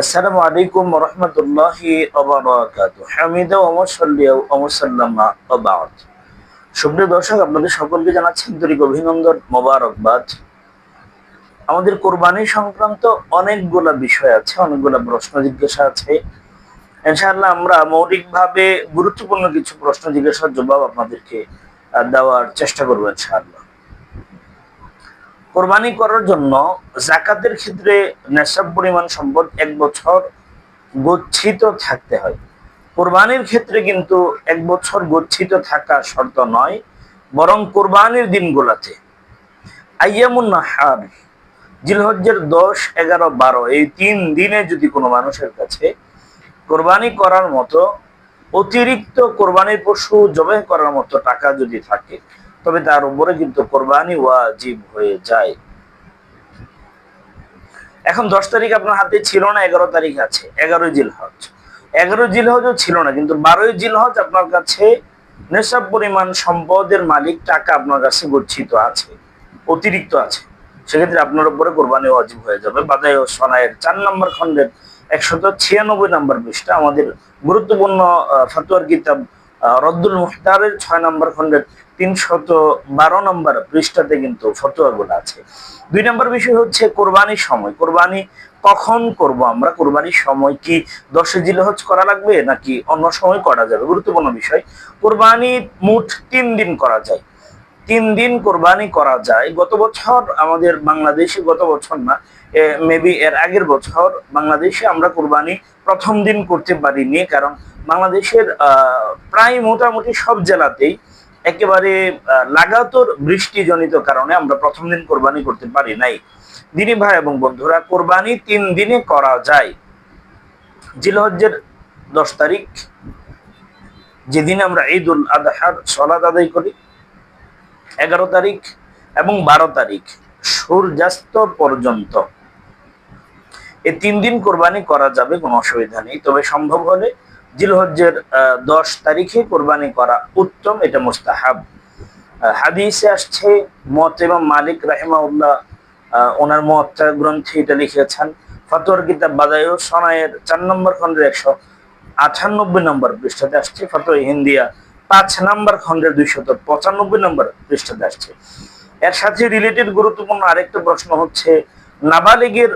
আসসালামু আলাইকুম রহমতুল্লাহি সুপ্রিয় দর্শক, আপনাদের সকলকে জানাচ্ছি আন্তরিক অভিনন্দন, মোবারকবাদ। আমাদের কোরবানি সংক্রান্ত অনেকগুলা বিষয় আছে, অনেকগুলা প্রশ্ন জিজ্ঞাসা আছে। ইনশাআল্লাহ আমরা মৌলিকভাবে গুরুত্বপূর্ণ কিছু প্রশ্ন জিজ্ঞাসার জবাব আপনাদেরকে দেওয়ার চেষ্টা করব ইনশাআল্লাহ। কোরবানি করার জন্য জাকাতের ক্ষেত্রে নেশাব পরিমাণ সম্পদ এক বছর গচ্ছিত থাকতে হয়। কোরবানির ক্ষেত্রে কিন্তু এক বছর গচ্ছিত থাকা শর্ত নয়, বরং কোরবানির দিনগুলাতে। আইয়ামুন নাহার, জিলহজ্জের দশ, এগারো, বারো, এই তিন দিনে যদি কোনো মানুষের কাছে কোরবানি করার মতো অতিরিক্ত কোরবানির পশু জবাই করার মতো টাকা যদি থাকে তবে তার উপরে কিন্তু কোরবানি ওয়াজিব হয়ে যায়। এখন দশ তারিখ আপনার হাতে ছিল না, এগারো তারিখ আছে, এগারোই জিলহজ। এগারো জিলহজও ছিল না, কিন্তু বারোই জিলহজ আপনার কাছে নেশাব পরিমাণ সম্পদের মালিক টাকা আপনার কাছে গচ্ছিত আছে, অতিরিক্ত আছে। সেক্ষেত্রে আপনার উপরে কোরবানি ওয়াজিব হয়ে যাবে। বাদাই ও সনায়ের চার নম্বর খণ্ডের একশত ছিয়ানব্বই নম্বর পৃষ্ঠা, আমাদের গুরুত্বপূর্ণ ফতোয়ার কিতাব রদ্দুল মুখতারের ছয় নম্বর খণ্ডের তিনশত বারো নম্বর পৃষ্ঠাতে কিন্তু ফতোয়াগুলো আছে। দুই নম্বর বিষয় হচ্ছে কোরবানির সময়। কোরবানি কখন করব আমরা? কোরবানির সময় কি দশে জিলহজ করা লাগবে নাকি অন্য সময় করা যাবে? গুরুত্বপূর্ণ বিষয়। কোরবানি মোট তিন দিন করা যায়। তিন দিন কোরবানি করা যায়। গত বছর আমাদের বাংলাদেশে, গত বছর না মেবি এর আগের বছর বাংলাদেশে আমরা কোরবানি প্রথম দিন করতে পারিনি। কারণ বাংলাদেশের প্রায় মোটামুটি সব জেলাতেই একেবারে লাগাতর বৃষ্টিজনিত কারণে আমরা প্রথম দিন কোরবানি করতে পারি নাই। দিনী ভাই এবং বন্ধুরা, কোরবানি তিন দিনে করা যায়। জিলহজ্জের দশ তারিখ, যেদিন আমরা ঈদ উল আদহার সলাদ আদায় করি, এগারো তারিখ এবং বারো তারিখ, সূর্যাস্ত পর্যন্ত। এই তিন দিন কোরবানি করা যাবে, কোনো অসুবিধা নেই। তবে সম্ভব হলে জিলহজ্জের দশ তারিখে কোরবানি করা উত্তম, এটা মুস্তাহাব। হাদিসে আসছে, মত এবং মালিক রাহিমাউল্লাহ ওনার মত গ্রন্থে এটা লিখেছেন ফতোয়ার কিতাব বাদায়ু, সনায়ের চার নম্বর খন্ডের একশো আটানব্বই নম্বর পৃষ্ঠাতে আসছে ফতোয়া হিন্দিয়া পাঁচ নম্বর খন্ডের দুইশত পঁচানব্বই নম্বর পৃষ্ঠাতে আসছে। এর সাথে রিলেটেড গুরুত্বপূর্ণ আরেকটা প্রশ্ন হচ্ছে, নাবালিগের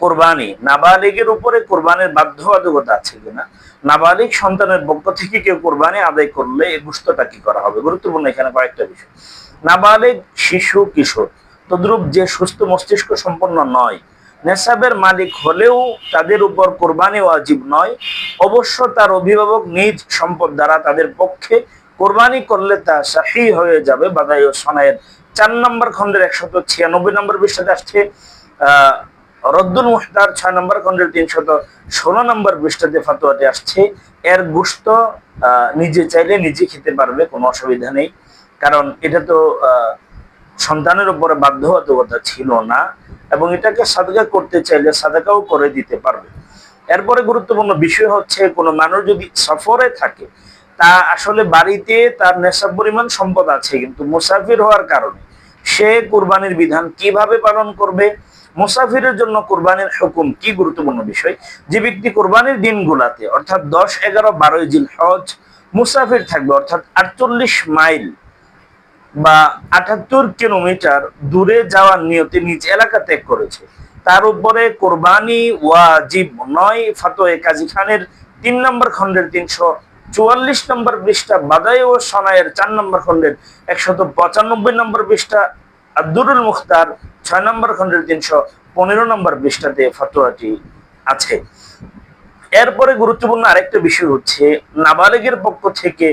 কোরবানি। নাবালিগের উপরে কোরবানির বাধ্যবাধকতা আছে কিনা নাবালিগ সন্তানের পক্ষ থেকে কেউ কোরবানি আদায় করলে এই গুস্তটা কি করা হবে? গুরুত্বপূর্ণ এখানে কয়েকটা বিষয়। নাবালিগ শিশু, কিশোর, তদ্রুপ যে সুস্থ মস্তিষ্ক সম্পন্ন নয়, নেশাবের মালিক হলেও তাদের উপর কোরবানি ওয়াজিব নয়, অবশ্য তার অভিভাবক নিজ সম্পদ দ্বারা তাদের পক্ষে কোরবানি করলে তা সাহি হয়ে যাবে বাদাই ও সনায়ের চার নম্বর খন্ডের একশত ছিয়ানব্বই নম্বর পৃষ্ঠাতে আসছে, আহ রদ্দুল মুহতার ছয় নম্বর খন্ডের তিনশত ষোলো নম্বর পৃষ্ঠাতে ফাতোয়াতে আসছে। এর গুস্ত নিজে চাইলে নিজে খেতে পারবে, কোনো অসুবিধা নেই। কারণ এটা তো সন্তানের উপরে বাধ্যবাধকতা ছিল না এবং এটাকে সাদকা করতে চাইলে সাদাকাও করে দিতে পারবে। এরপরে গুরুত্বপূর্ণ বিষয় হচ্ছে, কোনো মানুষ যদি সফরে থাকে, তা আসলে বাড়িতে তার নেশা পরিমাণ সম্পদ আছে, কিন্তু মুসাফির হওয়ার কারণে সে কুরবানির বিধান কীভাবে পালন করবে মুসাফিরের জন্য কোরবানির হুকুম কি গুরুত্বপূর্ণ বিষয়? যে ব্যক্তি কোরবানির দিনগুলাতে অর্থাৎ দশ, এগারো, বারোই জিল হজ মুসাফির থাকবে, অর্থাৎ আটচল্লিশ মাইল বা আটাত্তর কিলোমিটার দূরে যাওয়ার নিয়তে নিজ এলাকা ত্যাগ করেছে। তার উপরে কোরবানি ওয়াজিব নয়। ফাতোয়ে কাজী খানের তিন নম্বর খণ্ডের তিনশো চুয়াল্লিশ নম্বর পৃষ্ঠা বাদাই ও সনায়ের চার নম্বর খণ্ডের একশত পঁচানব্বই নম্বর পৃষ্ঠা আব্দুরুল মুখতার ছয় নম্বর খণ্ডের তিনশো পনেরো নম্বর পৃষ্ঠাতে ফতোয়াটি আছে। এরপরে গুরুত্বপূর্ণ আরেকটা বিষয় হচ্ছে, নাবালিগের পক্ষ থেকে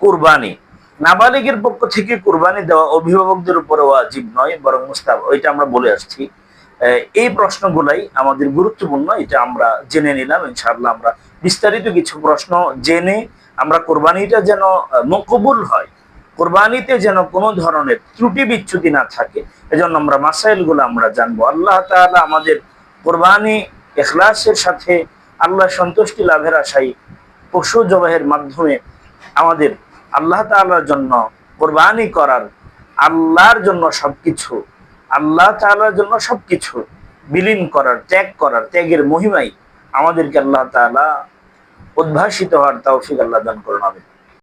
কুরবানি। নাবালিগের পক্ষ থেকে কুরবানি দেওয়া অভিভাবকদের উপরে ওয়াজিব নয়, বরং মুস্তাব ওইটা আমরা বলে আসছি। এই প্রশ্নগুলাই আমাদের গুরুত্বপূর্ণ, এটা আমরা জেনে নিলাম, ইনশাআল্লাহ আমরা বিস্তারিত কিছু প্রশ্ন জেনে আমরা কোরবানিটা যেন মকবুল হয়। কোরবানিতে যেন কোনো ধরনের ত্রুটি বিচ্যুতি না থাকে। এজন্য আমরা মাসাইলগুলো আমরা জানব। আল্লাহ তাআলা আমাদের কোরবানি এখলাসের সাথে আল্লাহ সন্তুষ্টি লাভের আশাই পশু জবাহের মাধ্যমে আমাদের আল্লাহ তাআলার জন্য কোরবানি করার আল্লাহর জন্য সবকিছু, আল্লাহ তাআলার জন্য সবকিছু বিলীন করার, ত্যাগ করার, ত্যাগের মহিমাই আমাদেরকে আল্লাহ তাআলা উদ্ভাসিত হওয়ার তাও তৌফিক আল্লাহ দান করুন, আমিন।